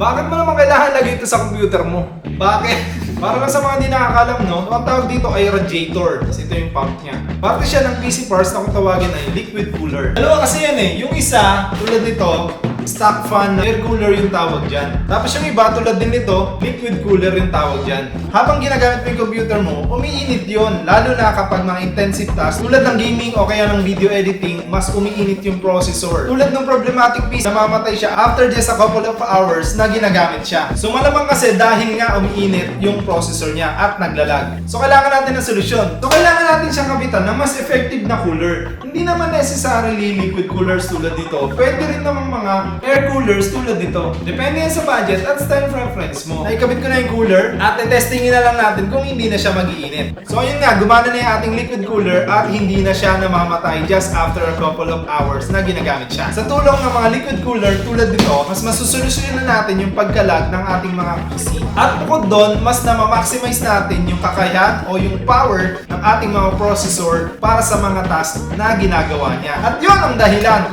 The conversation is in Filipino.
Bakit mo naman kailangan lagay ito sa computer mo? Bakit? Para lang sa mga hindi nakakalam, no? Ang tawag dito ay radiator. Kasi ito yung pump niya. Parte siya ng PC parts na kung tawagin ay liquid cooler. Dalawa kasi yan eh. Yung isa, tulad nito, stock fan na air cooler yung tawag dyan. Tapos yung iba, tulad din nito, liquid cooler yung tawag dyan. Habang ginagamit mo yung computer mo, umiinit yon Lalo na kapag mga intensive task, tulad ng gaming o kaya ng video editing, mas umiinit yung processor. Tulad ng problematic piece, namamatay siya after just a couple of hours na ginagamit siya. So malamang kasi dahil nga umiinit yung processor niya at naglalag. So kailangan natin ng solusyon. So kailangan natin siyang kapitan ng mas effective na cooler. Hindi naman necessarily liquid coolers tulad dito. Pwede rin namang mga coolers tulad dito. Depende yan sa budget at style preference mo. Naikabit ko na yung cooler at testingin na lang natin kung hindi na siya mag-iinit. So ayun nga, gumana na yung ating liquid cooler at hindi na siya namamatay just after a couple of hours na ginagamit siya. Sa tulong ng mga liquid cooler tulad nito, mas masusolusyonan na natin yung pagkalag ng ating mga PC. At bukod doon, mas na ma-maximize natin yung kakayahan o yung power ng ating mga processor para sa mga task na ginagawa niya. At yun ang dahilan